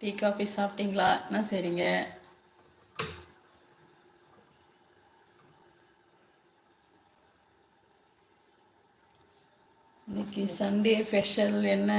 Tea coffee சாப்பிட்டீங்களா? என்ன சரிங்க இன்னைக்கு சண்டே ஸ்பெஷல் என்ன?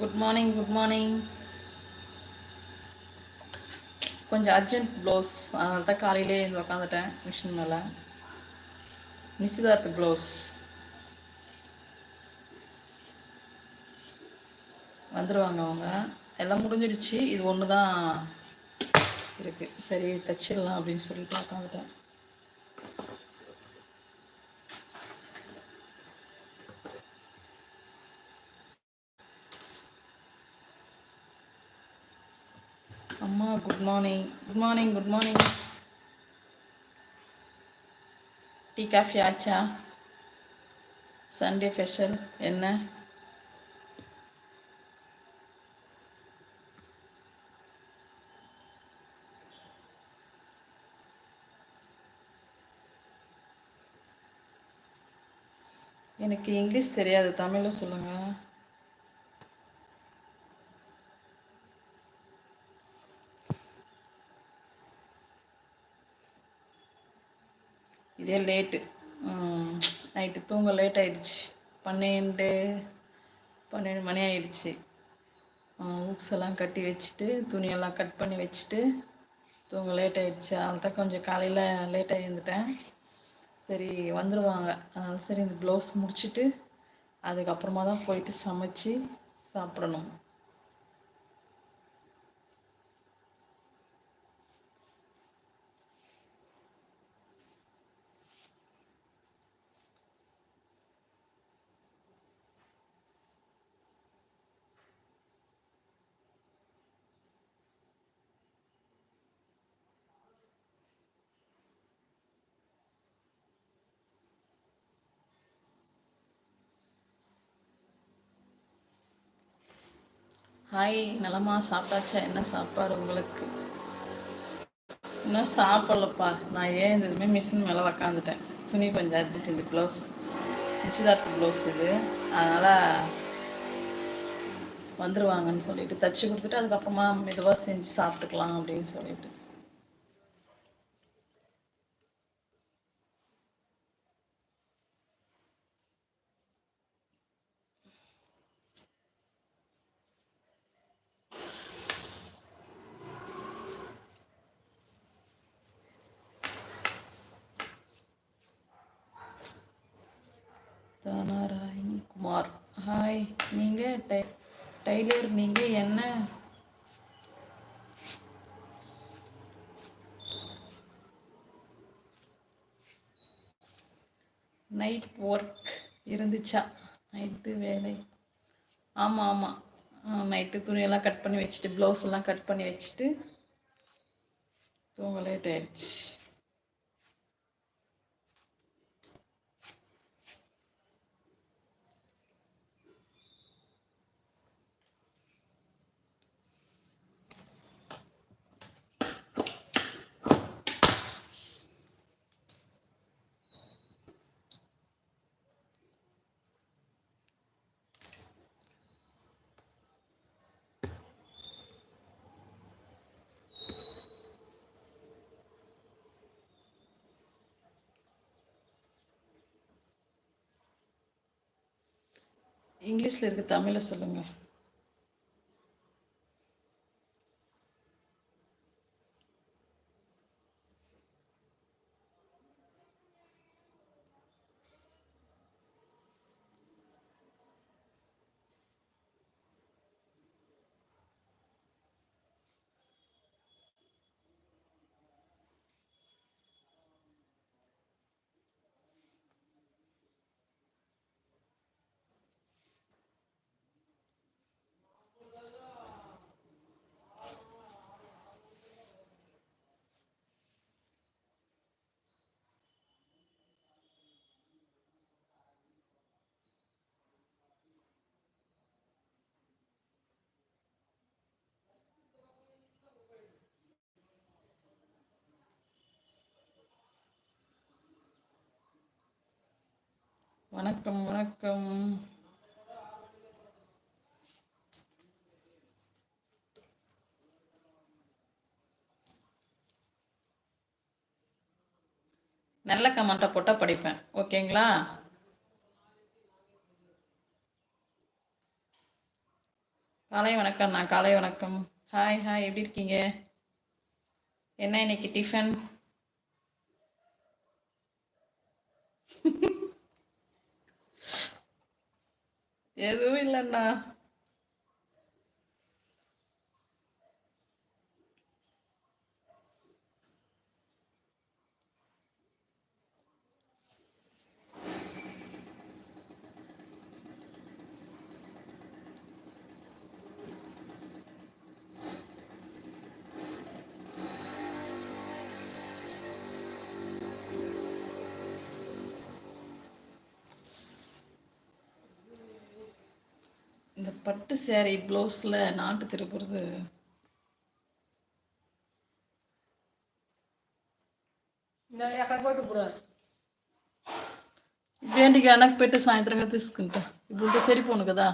குட் மார்னிங் குட் மார்னிங் கொஞ்சம் அர்ஜென்ட் ப்ளவுஸ் அதனால தான் காலையிலே இருந்து உக்காந்துட்டேன் மிஷின் மேலே. நிச்சயதார்த்த ப்ளவுஸ் வந்துடுவாங்க அவங்க. எல்லாம் முடிஞ்சிடுச்சு. இது ஒன்று தான் இருக்குது சரி தச்சிடலாம் அப்படின்னு சொல்லிட்டு உட்காந்துட்டேன் அம்மா good morning good morning good morning tea coffee ஆச்சா சண்டே ஸ்பெஷல் என்ன? எனக்கு இங்கிலீஷ் தெரியாது. தமிழில் சொல்லுங்கள் இதே லேட்டு நைட்டு தூங்க லேட் ஆயிடுச்சு. பன்னெண்டு பன்னெண்டு மணி ஆயிடுச்சு. ஊக்ஸ் எல்லாம் கட்டி வச்சுட்டு துணியெல்லாம் கட் பண்ணி வச்சுட்டு தூங்க லேட் ஆயிடுச்சு. அதனால தான் கொஞ்சம் காலையில் லேட்டாக எழுந்துட்டேன். சரி வந்துடுவாங்க அதனால சரி இந்த ப்ளவுஸ் முடிச்சுட்டு அதுக்கப்புறமா தான் போயிட்டு சமைச்சு சாப்பிடணும். ஹாய் நலமா? சாப்பிட்டாச்சா? என்ன சாப்பாடு உங்களுக்கு? இன்னும் சாப்பிடலப்பா. நான் ஏன் இந்த இதுவுமே மிஷின் மேலே உக்காந்துட்டேன். துணி கொஞ்சம் அர்ஜென்ட் இந்த ப்ளவுஸ் நிச்சயதார்த்த ப்ளவுஸ் இது. அதனால் வந்துடுவாங்கன்னு சொல்லிட்டு தச்சு கொடுத்துட்டு அதுக்கப்புறமா மெதுவாக செஞ்சு சாப்பிட்டுக்கலாம் அப்படின்னு சொல்லிட்டு தானாராயண் குமார் ஹாய் நீங்கள் டை டைலர் நீங்கள் என்ன? நைட் ஒர்க் இருந்துச்சா? நைட்டு வேலை. ஆமாம் ஆமாம் நைட்டு துணியெல்லாம் கட் பண்ணி வச்சுட்டு ப்ளவுஸ் எல்லாம் கட் பண்ணி வச்சுட்டு தூங்க லேட் ஆயிடுச்சு இங்கிலீஷில் இருக்க தமிழை சொல்லுங்கள் வணக்கம் வணக்கம். நல்ல கமெண்ட்டை போட்டால் படிப்பேன். ஓகேங்களா காலை வணக்கம் நான் காலை வணக்கம். ஹாய் ஹாய் எப்படி இருக்கீங்க? என்ன இன்னைக்கு டிஃபன் எதுவும் இல்லைண்ணா இந்த பட்டு சேரீ ப்ளவுஸில் நாட்டு திருப்புறது ఎక్కడ పట్టు ఇప్పుడు ఇవే ఏంటికి వెనక్కి పెట్టి సాయంత్రంగా తీసుకుంటా ఇప్పుడు ఉంటే సరిపోను కదా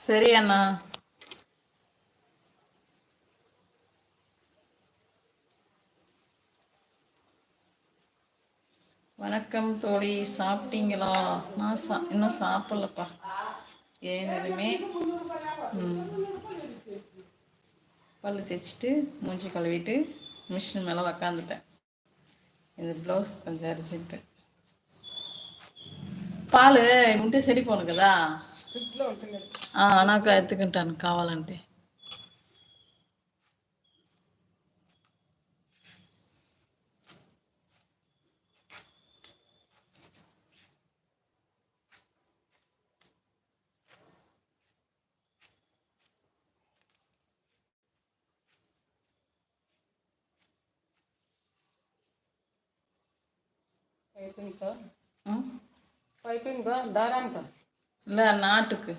சரி அண்ணா. வணக்கம் தோழி சாப்பிட்டீங்களா? நான் சா இன்னும் சாப்பிடலப்பா. ஏன் எதுவுமே? பல்லு தேய்ச்சிட்டு மூஞ்சி கழுவிட்டு மிஷின் மேலே உக்காந்துட்டேன். இந்த ப்ளவுஸ் கொஞ்சம் அரிச்சிட்டு. பால் முட்டை சரி போனுக்குதா నాకు ఎత్తుకుంటాను కావాలంటే. పైపింగ్ ఆ? పైపింగ్ దారానికి? இல்லை நாட்டுக்கு.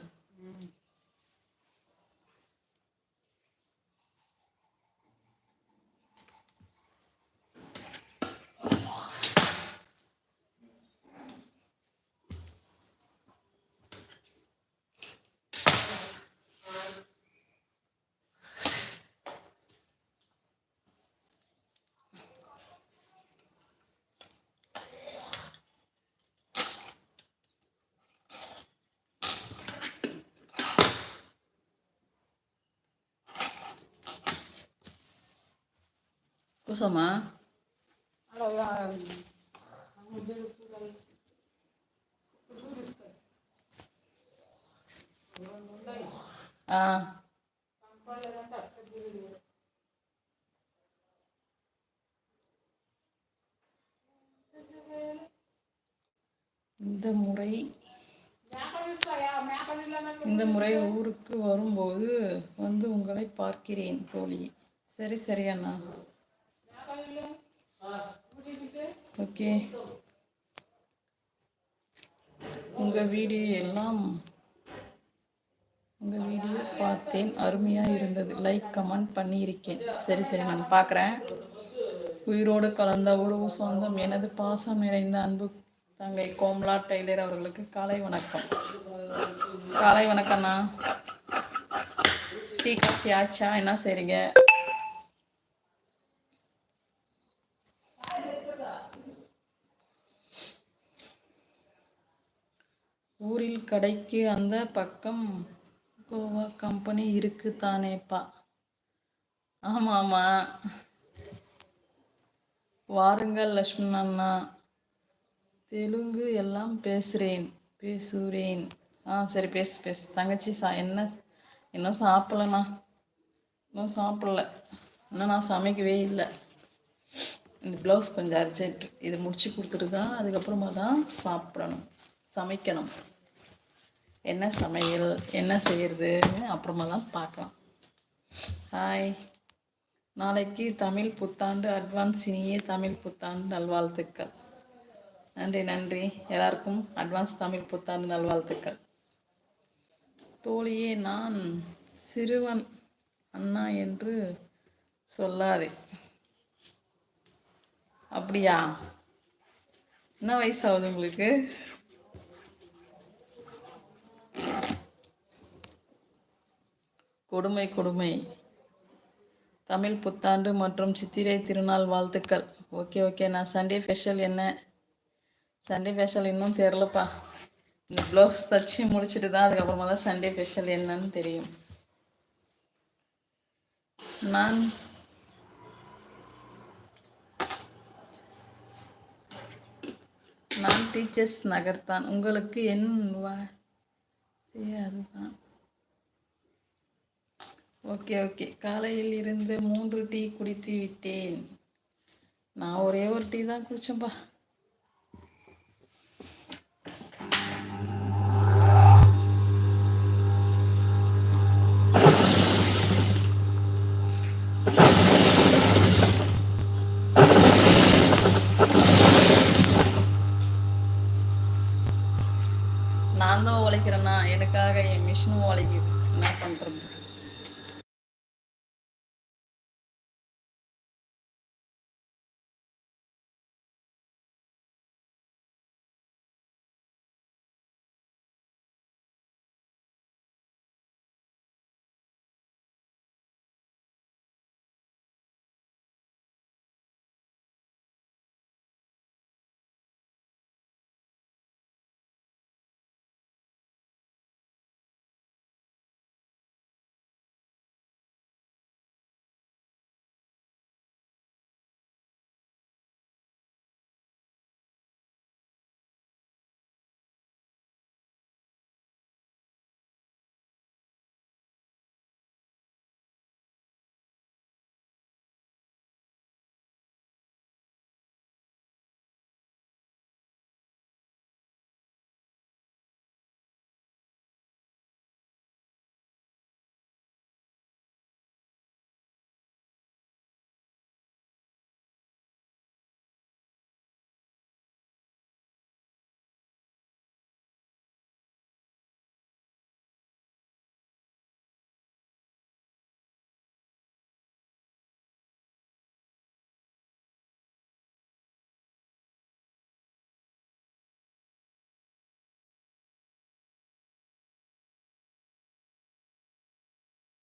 குசமா ஆ ah. இந்த முறை இந்த முறை ஊருக்கு வரும்போது வந்து உங்களை பார்க்கிறேன் தோழி. சரி சரி அண்ணா. ஓகே. உங்கள் வீடியோ எல்லாம் உங்கள் வீடியோ பார்த்தேன் அருமையாக இருந்தது. லைக் கமெண்ட் பண்ணியிருக்கேன். சரி சரி நான் பார்க்குறேன். உயிரோடு கலந்த உறவு சொந்தம் எனது பாசம் நிறைந்த அன்பு தங்கை கோம்லா டெய்லர் அவர்களுக்கு காலை வணக்கம். காலை வணக்கம்ண்ணா டீ காஃபி ஆச்சா? என்ன செய்றீங்க? ஊரில் கடைக்கு அந்த பக்கம் கோவா கம்பெனி இருக்கு தானேப்பா ஆமாம். ஆமாம் வாருங்கள் லக்ஷ்மண் அண்ணா. தெலுங்கு எல்லாம் பேசுகிறேன் பேசுகிறேன் ஆ சரி பேசு பேசு. தங்கச்சி சா என்ன இன்னும் சாப்பிட்லண்ணா. இன்னும் சாப்பிடல. இன்னும் நான் சமைக்கவே இல்லை. இந்த ப்ளவுஸ் கொஞ்சம் அர்ஜென்ட். இது முடிச்சு கொடுத்துட்டு தான் அதுக்கப்புறமா தான் சாப்பிடணும். சமைக்கணும். என்ன சமையல் என்ன செய்கிறதுன்னு அப்புறமா தான் பார்க்கலாம். ஹாய் நாளைக்கு தமிழ் புத்தாண்டு அட்வான்ஸ் இனிய தமிழ் புத்தாண்டு நல்வாழ்த்துக்கள். நன்றி நன்றி. எல்லாருக்கும் அட்வான்ஸ் தமிழ் புத்தாண்டு நல்வாழ்த்துக்கள். தோழியே நான் சிறுவன் அண்ணா என்று சொல்லாதே. அப்படியா? என்ன வயசாகுது உங்களுக்கு? கொடுமை கொடுமை. தமிழ் புத்தாண்டு மற்றும் சித்திரை திருநாள் வாழ்த்துக்கள். Okay okay. நான் சண்டே ஸ்பெஷல் என்ன? சண்டே ஸ்பெஷல் இன்னும் தெரிலப்பா இந்த ப்ளவுஸ் தச்சு முடிச்சுட்டு தான் அதுக்கப்புறமா தான் சண்டே ஸ்பெஷல் என்னன்னு தெரியும். நான் நான் டீச்சர்ஸ் நகர்த்தான். உங்களுக்கு என் வா அதுதான். Okay okay. காலையில் இருந்து மூன்று டீ குடித்து விட்டேன். நான் ஒரே ஒரு டீ தான் குடித்தேன்ப்பா நான் தான் உழைக்கிறேன்னா எனக்காக என் மிஷினும் உழைக்குது. என்ன பண்ணுறது